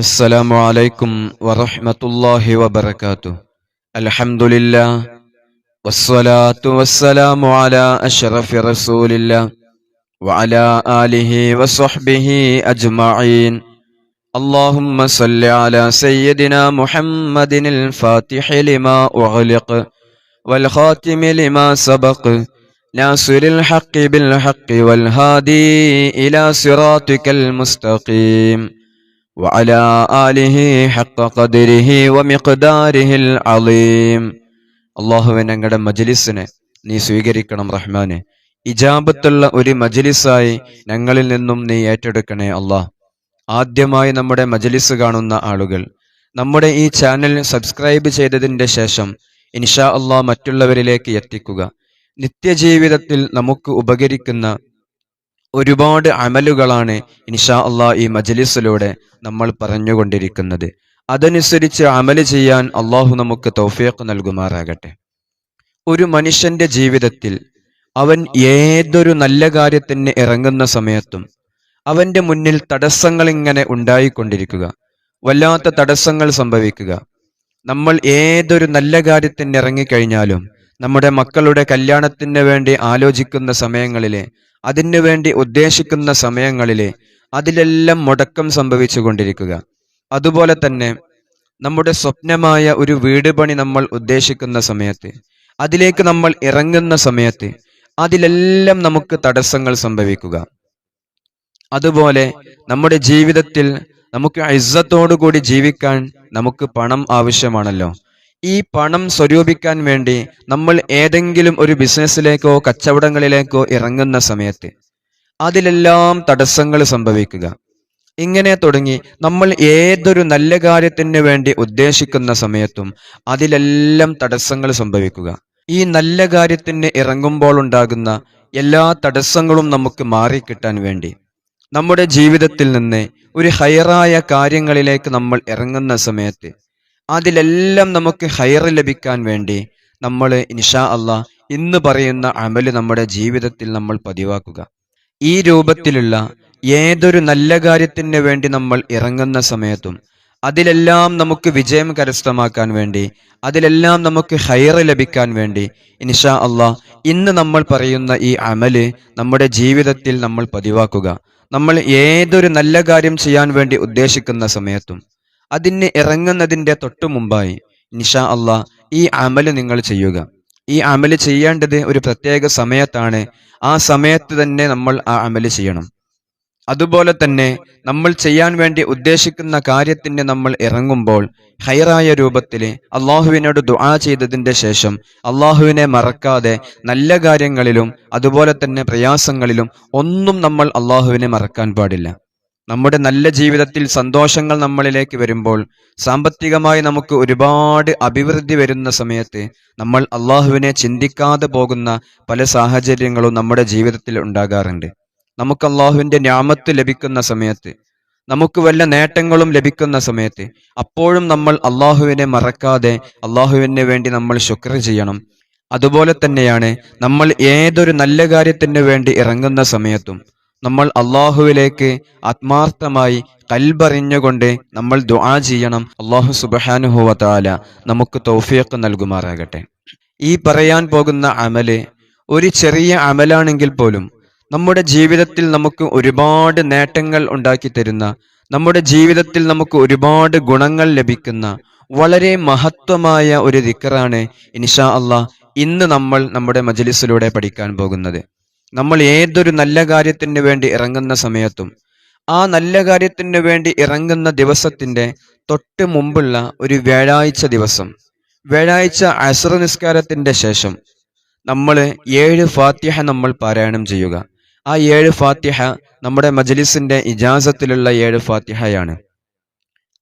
السلام عليكم ورحمة الله وبركاته. الحمد لله والصلاة والسلام على أشرف رسول الله وعلى آله وصحبه أجمعين. اللهم صل على سيدنا محمد الفاتح لما أغلق والخاتم لما سبق ناصر الحق بالحق والهادي إلى صراطك المستقيم. وعلى آله حق قدره ومقداره العظيم അള്ളാഹുവെ ഞങ്ങളുടെ മജലിസിനെ നീ സ്വീകരിക്കണം റഹ്മാനെ ഇജാബത്തുള്ള ഒരു മജലിസായി ഞങ്ങളിൽ നിന്നും നീ ഏറ്റെടുക്കണേ അള്ളാഹ് ആദ്യമായി നമ്മുടെ മജലിസ് കാണുന്ന ആളുകൾ നമ്മുടെ ഈ ചാനൽ സബ്സ്ക്രൈബ് ചെയ്തതിൻ്റെ ശേഷം ഇൻഷാ അള്ളാഹ് മറ്റുള്ളവരിലേക്ക് എത്തിക്കുക നിത്യജീവിതത്തിൽ നമുക്ക് ഉപകരിക്കുന്ന ഒരുപാട് അമലുകളാണ് ഇൻഷാ അള്ളാഹ് ഈ മജലിസിലൂടെ നമ്മൾ പറഞ്ഞുകൊണ്ടിരിക്കുന്നത്. അതനുസരിച്ച് അമൽ ചെയ്യാൻ അള്ളാഹു നമുക്ക് തൗഫീഖ് നൽകുമാറാകട്ടെ. ഒരു മനുഷ്യന്റെ ജീവിതത്തിൽ അവൻ ഏതൊരു നല്ല കാര്യത്തിന് ഇറങ്ങുന്ന സമയത്തും അവന്റെ മുന്നിൽ തടസ്സങ്ങൾ ഇങ്ങനെ ഉണ്ടായിക്കൊണ്ടിരിക്കുക. വല്ലാത്ത തടസ്സങ്ങൾ സംഭവിക്കുക. നമ്മൾ ഏതൊരു നല്ല കാര്യത്തിന് ഇറങ്ങിക്കഴിഞ്ഞാലും നമ്മുടെ മക്കളുടെ കല്യാണത്തിന് വേണ്ടി ആലോചിക്കുന്ന സമയങ്ങളിലെ അതിനു വേണ്ടി ഉദ്ദേശിക്കുന്ന സമയങ്ങളിലെ അതിലെല്ലാം മുടക്കം സംഭവിച്ചു കൊണ്ടിരിക്കുക. അതുപോലെ തന്നെ നമ്മുടെ സ്വപ്നമായ ഒരു വീട് പണി നമ്മൾ ഉദ്ദേശിക്കുന്ന സമയത്ത് അതിലേക്ക് നമ്മൾ ഇറങ്ങുന്ന സമയത്ത് അതിലെല്ലാം നമുക്ക് തടസ്സങ്ങൾ സംഭവിക്കുക. അതുപോലെ നമ്മുടെ ജീവിതത്തിൽ നമുക്ക് കൂടി ജീവിക്കാൻ നമുക്ക് പണം ആവശ്യമാണല്ലോ. ഈ പണം സ്വരൂപിക്കാൻ വേണ്ടി നമ്മൾ ഏതെങ്കിലും ഒരു ബിസിനസ്സിലേക്കോ കച്ചവടങ്ങളിലേക്കോ ഇറങ്ങുന്ന സമയത്ത് അതിലെല്ലാം തടസ്സങ്ങൾ സംഭവിക്കുക. ഇങ്ങനെ തുടങ്ങി നമ്മൾ ഏതൊരു നല്ല കാര്യത്തിന് വേണ്ടി ഉദ്ദേശിക്കുന്ന സമയത്തും അതിലെല്ലാം തടസ്സങ്ങൾ സംഭവിക്കുക. ഈ നല്ല കാര്യത്തിന് ഇറങ്ങുമ്പോൾ ഉണ്ടാകുന്ന എല്ലാ തടസ്സങ്ങളും നമുക്ക് മാറിക്കിട്ടാൻ വേണ്ടി നമ്മുടെ ജീവിതത്തിൽ നിന്ന് ഒരു ഹയറായ കാര്യങ്ങളിലേക്ക് നമ്മൾ ഇറങ്ങുന്ന സമയത്ത് അതിലെല്ലാം നമുക്ക് ഹയർ ലഭിക്കാൻ വേണ്ടി നമ്മൾ ഇൻഷാ അള്ളാഹ് ഇന്ന് പറയുന്ന അമൽ നമ്മുടെ ജീവിതത്തിൽ നമ്മൾ പതിവാക്കുക. ഈ രൂപത്തിലുള്ള ഏതൊരു നല്ല കാര്യത്തിന് വേണ്ടി നമ്മൾ ഇറങ്ങുന്ന സമയത്തും അതിലെല്ലാം നമുക്ക് വിജയം കരസ്ഥമാക്കാൻ വേണ്ടി അതിലെല്ലാം നമുക്ക് ഹൈർ ലഭിക്കാൻ വേണ്ടി ഇൻഷാ അള്ളാഹ് ഇന്ന് നമ്മൾ പറയുന്ന ഈ അമൽ നമ്മുടെ ജീവിതത്തിൽ നമ്മൾ പതിവാക്കുക. നമ്മൾ ഏതൊരു നല്ല കാര്യം ചെയ്യാൻ വേണ്ടി ഉദ്ദേശിക്കുന്ന സമയത്തും അതിന് ഇറങ്ങുന്നതിന്റെ തൊട്ടു മുമ്പായി നിഷാ അള്ളാഹ് ഈ അമൽ നിങ്ങൾ ചെയ്യുക. ഈ അമൽ ചെയ്യേണ്ടത് ഒരു പ്രത്യേക സമയത്താണ്. ആ സമയത്ത് തന്നെ നമ്മൾ ആ അമൽ ചെയ്യണം. അതുപോലെ തന്നെ നമ്മൾ ചെയ്യാൻ വേണ്ടി ഉദ്ദേശിക്കുന്ന കാര്യത്തിന് നമ്മൾ ഇറങ്ങുമ്പോൾ ഹൈറായ രൂപത്തിൽ അള്ളാഹുവിനോട് ദുആ ചെയ്തതിന്റെ ശേഷം അള്ളാഹുവിനെ മറക്കാതെ നല്ല കാര്യങ്ങളിലും അതുപോലെ തന്നെ പ്രയാസങ്ങളിലും ഒന്നും നമ്മൾ അള്ളാഹുവിനെ മറക്കാൻ പാടില്ല. നമ്മുടെ നല്ല ജീവിതത്തിൽ സന്തോഷങ്ങൾ നമ്മളിലേക്ക് വരുമ്പോൾ സാമ്പത്തികമായി നമുക്ക് ഒരുപാട് അഭിവൃദ്ധി വരുന്ന സമയത്ത് നമ്മൾ അള്ളാഹുവിനെ ചിന്തിക്കാതെ പോകുന്ന പല സാഹചര്യങ്ങളും നമ്മുടെ ജീവിതത്തിൽ ഉണ്ടാകാറുണ്ട്. നമുക്ക് അള്ളാഹുവിന്റെ ഞാമത്ത് ലഭിക്കുന്ന സമയത്ത് നമുക്ക് വല്ല നേട്ടങ്ങളും ലഭിക്കുന്ന സമയത്ത് അപ്പോഴും നമ്മൾ അള്ളാഹുവിനെ മറക്കാതെ അള്ളാഹുവിന് വേണ്ടി നമ്മൾ ശുക്ർ ചെയ്യണം. അതുപോലെ തന്നെയാണ് നമ്മൾ ഏതൊരു നല്ല കാര്യത്തിന് വേണ്ടി ഇറങ്ങുന്ന സമയത്തും നമ്മൾ അള്ളാഹുവിലേക്ക് ആത്മാർത്ഥമായി കൽബറിഞ്ഞുകൊണ്ട് നമ്മൾ ദുആ ചെയ്യണം. അള്ളാഹു സുബഹാനുഹുവതാല നമുക്ക് തൗഫീഖ് നൽകുമാറാകട്ടെ. ഈ പറയാൻ പോകുന്ന അമൽ ഒരു ചെറിയ അമലാണെങ്കിൽ പോലും നമ്മുടെ ജീവിതത്തിൽ നമുക്ക് ഒരുപാട് നേട്ടങ്ങൾ ഉണ്ടാക്കി തരുന്ന നമ്മുടെ ജീവിതത്തിൽ നമുക്ക് ഒരുപാട് ഗുണങ്ങൾ ലഭിക്കുന്ന വളരെ മഹത്വമായ ഒരു ദിക്കറാണ് ഇൻഷാ അള്ളാഹ് ഇന്ന് നമ്മൾ നമ്മുടെ മജലിസിലൂടെ പഠിക്കാൻ പോകുന്നത്. നമ്മൾ ഏതൊരു നല്ല കാര്യത്തിന് വേണ്ടി ഇറങ്ങുന്ന സമയത്തും ആ നല്ല കാര്യത്തിന് വേണ്ടി ഇറങ്ങുന്ന ദിവസത്തിന്റെ തൊട്ട് മുമ്പുള്ള ഒരു വ്യാഴാഴ്ച ദിവസം വ്യാഴാഴ്ച അസുറ നിസ്കാരത്തിന്റെ ശേഷം നമ്മൾ ഏഴ് ഫാത്തിഹ നമ്മൾ പാരായണം ചെയ്യുക. ആ ഏഴ് ഫാത്തിഹ നമ്മുടെ മജലിസിന്റെ ഇജാസത്തിലുള്ള ഏഴ് ഫാത്തിഹയാണ്.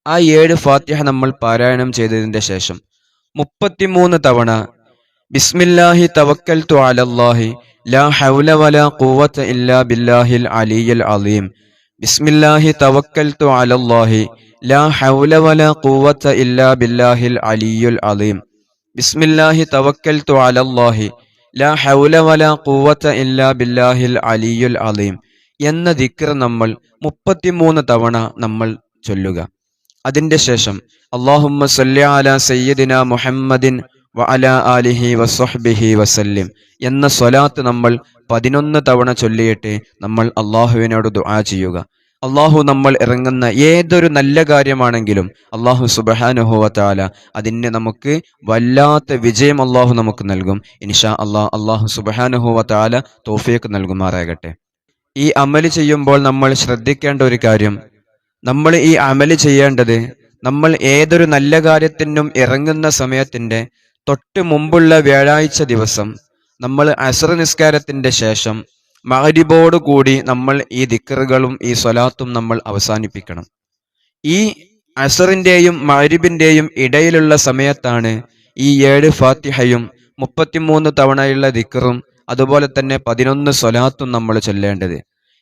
ആ ഏഴ് ഫാത്തിഹ നമ്മൾ പാരായണം ചെയ്തതിന്റെ ശേഷം മുപ്പത്തിമൂന്ന് തവണ ബിസ്മില്ലാഹി തവക്കൽ തു അലല്ലാഹി ലാ ഹൗല വലാ ഖുവത ഇല്ലാ ബില്ലാഹിൽ അലീം. ബിസ്മില്ലാഹി അലല്ലാഹി. ലാ ഹൗല വലാ ഖുവത ഇല്ലാ ബില്ലാഹിൽ അലീം. ബിസ്മില്ലാഹി അലല്ലാഹി. ലാ ഹൗല വലാ ഖുവത ഇല്ലാ ബില്ലാഹിൽ അലീം. എന്ന ദിക്ർ നമ്മൾ മുപ്പത്തിമൂന്ന് തവണ നമ്മൾ ചൊല്ലുക. അതിന്റെ ശേഷം അള്ളാഹുമ്മ സല്ലി അല സയ്യദിന മുഹമ്മദിൻ ആലിഹി എന്ന സ്വലാത്ത് നമ്മൾ പതിനൊന്ന് തവണ ചൊല്ലിയിട്ട് നമ്മൾ അള്ളാഹുവിനോട് ദുആ ചെയ്യുക. അള്ളാഹു നമ്മൾ ഇറങ്ങുന്ന ഏതൊരു നല്ല കാര്യമാണെങ്കിലും അള്ളാഹു തആല അതിന് നമുക്ക് വല്ലാത്ത വിജയം അള്ളാഹു നമുക്ക് നൽകും. ഇൻഷാ അള്ളാഹ് അള്ളാഹു തആല തൗഫീഖ് നൽകുമാറാകട്ടെ. ഈ അമൽ ചെയ്യുമ്പോൾ നമ്മൾ ശ്രദ്ധിക്കേണ്ട ഒരു കാര്യം നമ്മൾ ഈ അമൽ ചെയ്യേണ്ടത് നമ്മൾ ഏതൊരു നല്ല കാര്യത്തിനും ഇറങ്ങുന്ന സമയത്തിന്റെ തൊട്ട് മുമ്പുള്ള വ്യാഴാഴ്ച ദിവസം നമ്മൾ അസർ നിസ്കാരത്തിന്റെ ശേഷം കൂടി നമ്മൾ ഈ ദിക്കറുകളും ഈ സ്വലാത്തും നമ്മൾ അവസാനിപ്പിക്കണം. ഈ അസറിന്റെയും മഹരിബിന്റെയും ഇടയിലുള്ള സമയത്താണ് ഈ ഏഴ് ഫാത്തിഹയും മുപ്പത്തിമൂന്ന് തവണയുള്ള ദിക്കറും അതുപോലെ തന്നെ പതിനൊന്ന് സ്വലാത്തും നമ്മൾ ചൊല്ലേണ്ടത്.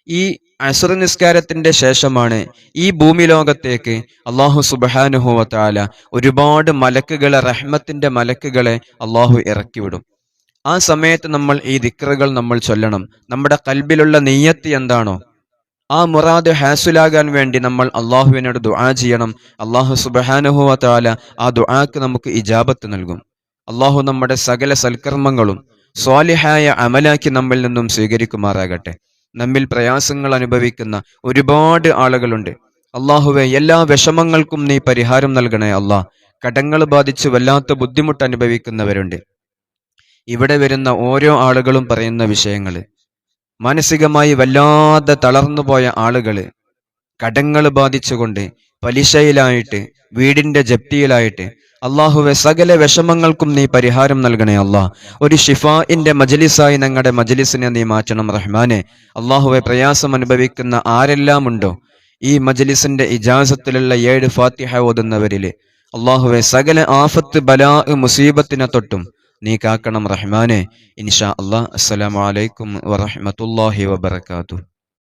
ഈ അസുർ നിസ്കാരത്തിന്റെ ശേഷമാണ് ഈ ഭൂമി ലോകത്തേക്ക് അള്ളാഹു സുബാനുഹുവത്താല ഒരുപാട് മലക്കുകളെ റഹ്മത്തിന്റെ മലക്കുകളെ അള്ളാഹു ഇറക്കിവിടും. ആ സമയത്ത് നമ്മൾ ഈ ദിക്റുകൾ നമ്മൾ ചൊല്ലണം. നമ്മുടെ കൽബിലുള്ള നെയ്യത്ത് എന്താണോ? ആ മുറാദ് ഹാസുലാകാൻ വേണ്ടി നമ്മൾ അള്ളാഹുവിനോട് ദുആ ചെയ്യണം. അള്ളാഹു സുബഹാനുഹോവത്താല ആ ദുആക്ക് നമുക്ക് ഇജാബത്ത് നൽകും. അള്ളാഹു നമ്മുടെ സകല സൽക്കർമ്മങ്ങളും സ്വാലിഹായ അമലാക്കി നമ്മിൽ നിന്നും സ്വീകരിക്കുമാറാകട്ടെ. നമ്മിൽ പ്രയാസങ്ങൾ അനുഭവിക്കുന്ന ഒരുപാട് ആളുകളുണ്ട്. അള്ളാഹുവെ എല്ലാ വിഷമങ്ങൾക്കും നീ പരിഹാരം നൽകണേ അള്ളാഹ് കടങ്ങൾ ബാധിച്ച് വല്ലാത്ത ബുദ്ധിമുട്ട് അനുഭവിക്കുന്നവരുണ്ട്. ഇവിടെ വരുന്ന ഓരോ ആളുകളും പറയുന്ന വിഷയങ്ങൾ. മാനസികമായി വല്ലാതെ തളർന്നുപോയ ആളുകൾ കടങ്ങൾ ബാധിച്ചുകൊണ്ട് പലിശയിലായിട്ട് വീടിന്റെ ജപ്തിയിലായിട്ട് അള്ളാഹുവെ സകല വിഷമങ്ങൾക്കും നീ പരിഹാരം നൽകണേ അല്ല ഒരു ഷിഫാഇന്റെ മജലിസായി ഞങ്ങളുടെ മജലിസിനെ നീ മാറ്റണം റഹ്മാനെ. അള്ളാഹുവെ പ്രയാസം അനുഭവിക്കുന്ന ആരെല്ലാം ഉണ്ടോ ഈ മജലിസിന്റെ ഇജാസത്തിലുള്ള ഏഴ് ഫാത്തിഹ ഓതുന്നവരിൽ. അള്ളാഹുവെ സകല ആഫത്ത് ബലാ മുസീബത്തിനെ തൊട്ടും നീ കാക്കണം റഹ്മാനെ. ഇൻഷാ അള്ളാഹ് അസ്സലാമലൈക്കും വറഹമത്തല്ലാഹി വബർക്കാത്തു